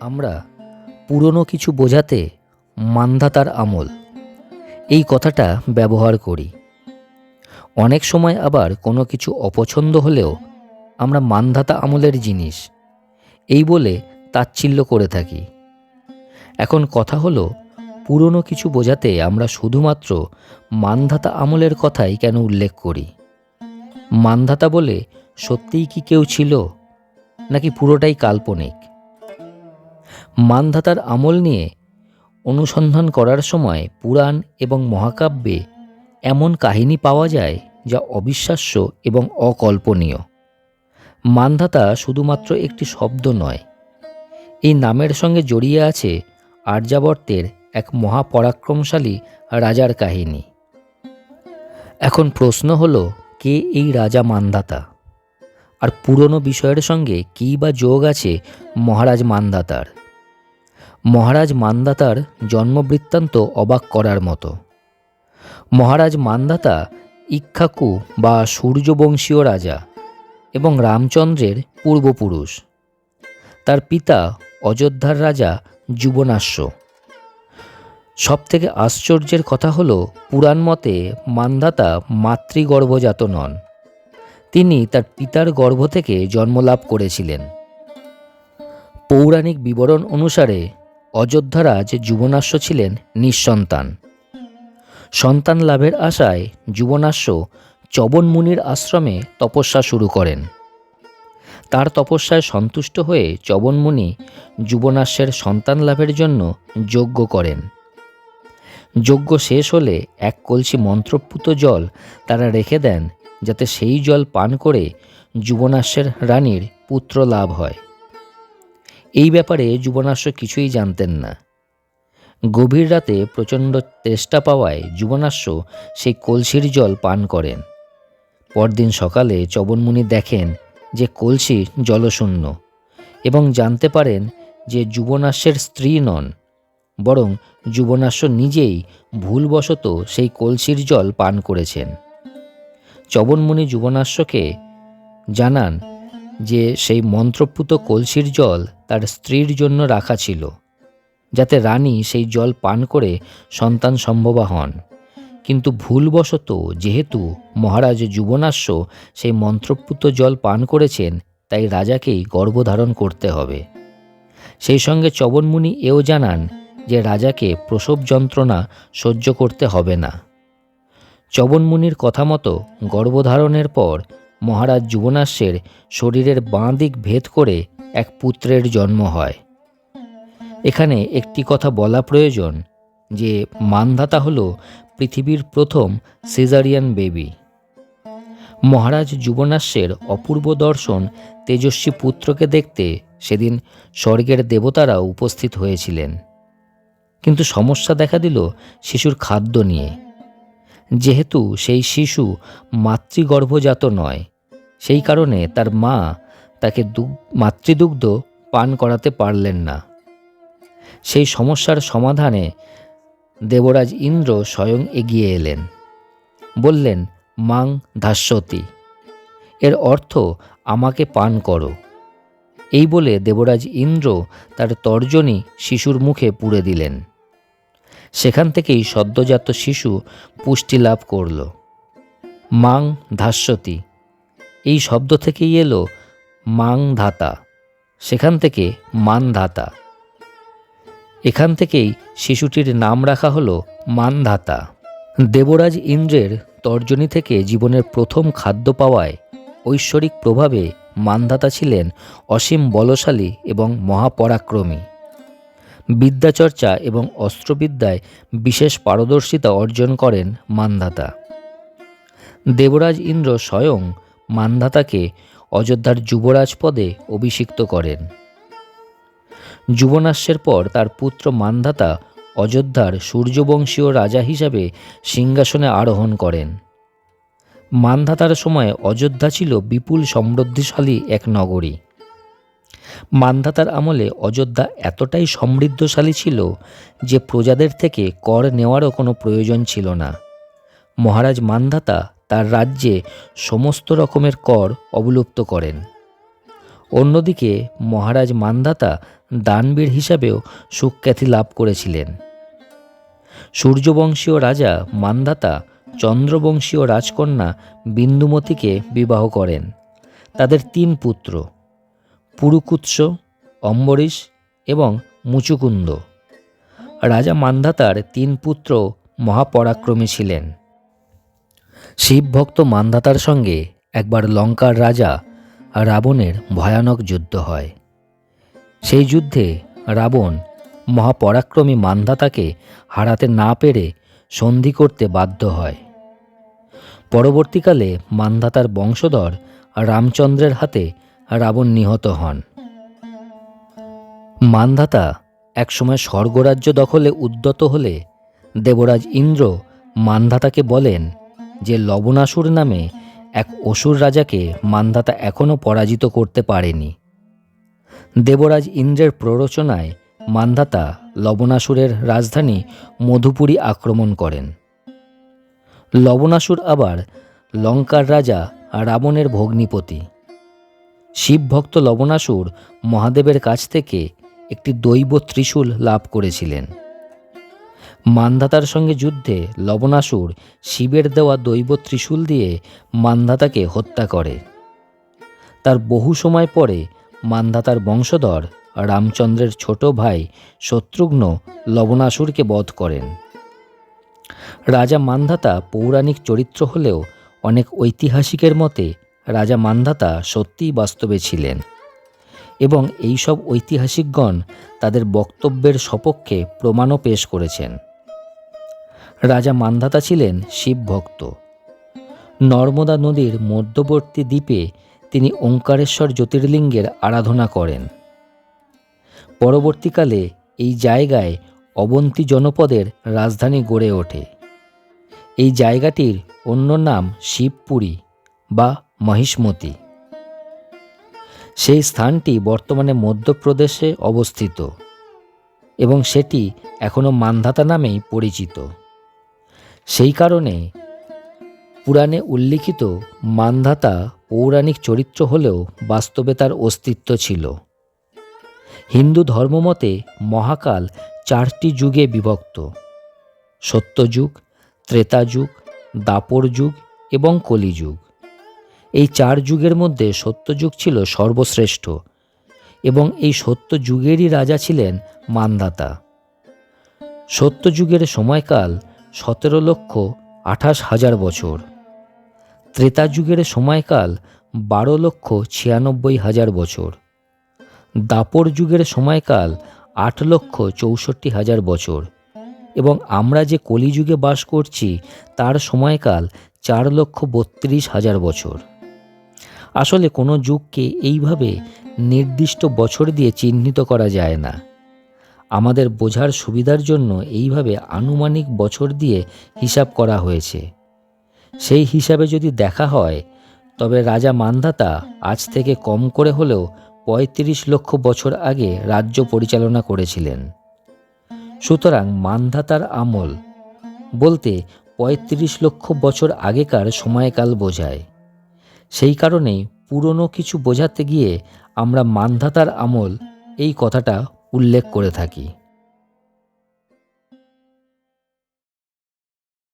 আমরা পুরনো কিছু বোঝাতে মান্ধাতার আমল। এই কথাটা ব্যবহার করি। অনেক সময় আবার কোনো কিছু অপছন্দ হলেও আমরা মান্ধাতা আমলের জিনিস, এই বলে তাচ্ছিল্য করে থাকি। এখন কথা হলো, পুরনো কিছু বোঝাতে আমরা শুধুমাত্র মান্ধাতা আমলের কথাই কেন উল্লেখ করি? মান্ধাতা বলে সত্যিই কি কেউ ছিল, নাকি পুরোটাই কাল্পনিক? মানধাতার আমল নিয়ে অনুসন্ধান করার সময় পুরাণ এবং মহাকাব্যে এমন কাহিনী পাওয়া যায় যা অবিশ্বাস্য এবং অকল্পনীয়। মানধাতা শুধুমাত্র একটি শব্দ নয়, এই নামের সঙ্গে জড়িয়ে আছে আর্যাবর্তের এক মহাপরাক্রমশালী রাজার কাহিনী। এখন প্রশ্ন হলো, কে এই রাজা মানধাতা? আর পুরনো বিষয়ের সঙ্গে কী বা যোগ আছে মহারাজ মানদাতার মহারাজ মানদাতার জন্মবৃত্তান্ত অবাক করার মতো। মহারাজ মানদাতা ইক্ষাকু বা সূর্যবংশীয় রাজা এবং রামচন্দ্রের পূর্বপুরুষ। তার পিতা অযোধ্যার রাজা যুবনাশ্য। সবথেকে আশ্চর্যের কথা হল, পুরাণ মতে মানধাতা মাতৃগর্ভজাত নন। তিনি তার পিতার গর্ভ থেকে জন্মলাভ করেছিলেন। পৌরাণিক বিবরণ অনুসারে অযোধ্যারাজ যুবনাশ্য ছিলেন নিঃসন্তান। সন্তান লাভের আশায় যুবনাশ্য চবন মুনির আশ্রমে তপস্যা শুরু করেন। তার তপস্যায় সন্তুষ্ট হয়ে চবন মুনি যুবনাশ্যের সন্তান লাভের জন্য যজ্ঞ করেন। যজ্ঞ শেষ হলে এক কলসি মন্ত্রপুত জল তারা রেখে দেন যাতে সেই জল পান করে যুবনাশ্যের রানীর পুত্র লাভ হয়। এই ব্যাপারে যুবনাশ্য কিছুই জানতেন না। গভীর রাতে প্রচণ্ড তেষ্টা পাওয়ায় যুবনাশ্য সেই কলসির জল পান করেন। পরদিন সকালে চবনমুনি দেখেন যে কলসি জলশূন্য এবং জানতে পারেন যে যুবনাশ্যের স্ত্রী নন, বরং যুবনাশ্য নিজেই ভুলবশত সেই কলসির জল পান করেছেন। চবনমুনি যুবনাশ্বকে জানান যে সেই মন্ত্রপুত কলসির জল তার স্ত্রীর জন্য রাখা ছিল, যাতে রানী সেই জল পান করে সন্তান সম্ভবা হন। কিন্তু ভুলবশত যেহেতু মহারাজ যুবনাশ্য সেই মন্ত্রপুত জল পান করেছেন, তাই রাজাকেই গর্ভধারণ করতে হবে। সেই সঙ্গে চবনমুনি এও জানান যে রাজাকে প্রসব যন্ত্রণা সহ্য করতে হবে না। চবনমুনির কথা মতো গর্ভধারণের পর মহারাজ যুবনাশ্বের শরীরের বাঁ দিক ভেদ করে এক পুত্রের জন্ম হয়। এখানে একটি কথা বলা প্রয়োজন যে মানধাতা হল পৃথিবীর প্রথম সিজারিয়ান বেবি। মহারাজ যুবনাশ্বের অপূর্ব দর্শন তেজস্বী পুত্রকে দেখতে সেদিন স্বর্গের দেবতারা উপস্থিত হয়েছিলেন। কিন্তু সমস্যা দেখা দিল শিশুর খাদ্য নিয়ে। যেহেতু সেই শিশু মাতৃগর্ভজাত নয়, সেই কারণে তার মা তাকে মাতৃদুগ্ধ পান করাতে পারলেন না। সেই সমস্যার সমাধানে দেবরাজ ইন্দ্র স্বয়ং এগিয়ে এলেন। বললেন, মাং ধাস্যতি, এর অর্থ আমাকে পান করো। এই বলে দেবরাজ ইন্দ্র তার তর্জনী শিশুর মুখে পুড়ে দিলেন। সেখান থেকেই সদ্যজাত শিশু পুষ্টি লাভ করল। মাং ধাস্যতি, এই শব্দ থেকেই এলো মাং ধাতা সেখান থেকে মান ধাতা এখান থেকেই শিশুটির নাম রাখা হলো মানধাতা। দেবরাজ ইন্দ্রের তর্জনী থেকে জীবনের প্রথম খাদ্য পাওয়ায় ঐশ্বরিক প্রভাবে মানধাতা ছিলেন অসীম বলশালী এবং মহাপরাক্রমী। বিদ্যাচর্চা এবং অস্ত্রবিদ্যায় বিশেষ পারদর্শিতা অর্জন করেন মানধাতা। দেবরাজ ইন্দ্র স্বয়ং মানধাতাকে অযোধ্যার যুবরাজ পদে অভিষিক্ত করেন। যুবনাশ্বের পর তার পুত্র মান্ধাতা অযোধ্যার সূর্যবংশীয় রাজা হিসাবে সিংহাসনে আরোহণ করেন। মান্ধাতার সময় অযোধ্যা ছিল বিপুল সমৃদ্ধিশালী এক নগরী। মানধাতার আমলে অযোধ্যা এতটাই সমৃদ্ধশালী ছিল যে প্রজাদের থেকে কর নেওয়ারও কোনো প্রয়োজন ছিল না। মহারাজ মানধাতা তার রাজ্যে সমস্ত রকমের কর অবলুপ্ত করেন। অন্যদিকে মহারাজ মান্ধাতা দানবীর হিসাবেও সুখ্যাতি লাভ করেছিলেন। সূর্যবংশীয় রাজা মান্ধাতা চন্দ্রবংশীয় রাজকন্যা বিন্দুমতিকে বিবাহ করেন। তাদের তিন পুত্র, পুরুকুৎস, অম্বরীশ এবং মুচুকুন্দ। রাজা মান্ধাতার তিন পুত্র মহাপরাক্রমী ছিলেন। শিবভক্ত মান্ধাতার সঙ্গে একবার লঙ্কার রাজা রাবণের ভয়ানক যুদ্ধ হয়। সেই যুদ্ধে রাবণ মহাপরাক্রমী মান্ধাতাকে হারাতে না পেরে সন্ধি করতে বাধ্য হয়। পরবর্তীকালে মান্ধাতার বংশধর রামচন্দ্রের হাতে রাবণ নিহত হন। মান্ধাতা একসময় স্বর্গরাজ্য দখলে উদ্যত হলে দেবরাজ ইন্দ্র মান্ধাতাকে বলেন যে লবণাসুর নামে এক অসুর রাজাকে মান্ধাতা এখনও পরাজিত করতে পারেনি। দেবরাজ ইন্দ্রের প্ররোচনায় মান্ধাতা লবণাসুরের রাজধানী মধুপুরী আক্রমণ করেন। লবণাসুর আবার লঙ্কার রাজা রাবণের ভগ্নিপতি। শিবভক্ত লবণাসুর মহাদেবের কাছ থেকে একটি দৈব ত্রিশূল লাভ করেছিলেন। মান্ধাতার সঙ্গে যুদ্ধে লবণাসুর শিবের দেওয়া দৈব ত্রিশূল দিয়ে মান্ধাতাকে হত্যা করে। তার বহু সময় পরে মান্ধাতার বংশধর রামচন্দ্রের ছোট ভাই শত্রুঘ্ন লবণাসুরকে বধ করেন। রাজা মান্ধাতা পৌরাণিক চরিত্র হলেও অনেক ঐতিহাসিকের মতে রাজা মান্ধাতা সত্যিই বাস্তবে ছিলেন এবং এইসব ঐতিহাসিকগণ তাদের বক্তব্যের সপক্ষে প্রমাণও পেশ করেছেন। রাজা মান্ধাতা ছিলেন শিবভক্ত নর্মদা নদীর মধ্যবর্তী দ্বীপে তিনি ওঙ্কারেশ্বর জ্যোতির্লিঙ্গের আরাধনা করেন। পরবর্তীকালে এই জায়গায় অবন্তী জনপদের রাজধানী গড়ে ওঠে। এই জায়গাটির অন্য নাম শিবপুরী বা মহিষ্মতি। সেই স্থানটি বর্তমানে মধ্যপ্রদেশে অবস্থিত এবং সেটি এখনও মান্ধাতা নামেই পরিচিত। সেই কারণে পুরাণে উল্লিখিত মান্ধাতা পৌরাণিক চরিত্র হলেও বাস্তবে তার অস্তিত্ব ছিল। হিন্দু ধর্মমতে মহাকাল চারটি যুগে বিভক্ত। সত্যযুগ ত্রেতা যুগ দাপর যুগ এবং কলিযুগ। এই চার যুগের মধ্যে সত্যযুগ ছিল সর্বশ্রেষ্ঠ এবং এই সত্য যুগেরই রাজা ছিলেন মান্ধাতা। সত্যযুগের সময়কাল সতেরো লক্ষ আঠাশ হাজার বছর। ত্রেতা যুগের সময়কাল বারো লক্ষ ছিয়ানব্বই হাজার বছর। দাপর যুগের সময়কাল আট লক্ষ চৌষট্টি হাজার বছর। এবং আমরা যে কলিযুগে বাস করছি, তার সময়কাল চার লক্ষ বত্রিশ হাজার বছর। আসলে কোনো যুগকে এইভাবে নির্দিষ্ট বছর দিয়ে চিহ্নিত করা যায় না। আমাদের বোঝার সুবিধার জন্য এইভাবে আনুমানিক বছর দিয়ে হিসাব করা হয়েছে। সেই হিসাবে যদি দেখা হয়, তবে রাজা মান্ধাতা আজ থেকে কম করে হলেও পঁয়ত্রিশ লক্ষ বছর আগে রাজ্য পরিচালনা করেছিলেন। সুতরাং মান্ধাতার আমল বলতে পঁয়ত্রিশ লক্ষ বছর আগেকার সময়কাল বোঝায়। সেই কারণেই পুরনো কিছু বোঝাতে গিয়ে আমরা মান্ধাতার আমল এই কথাটা উল্লেখ করে থাকি।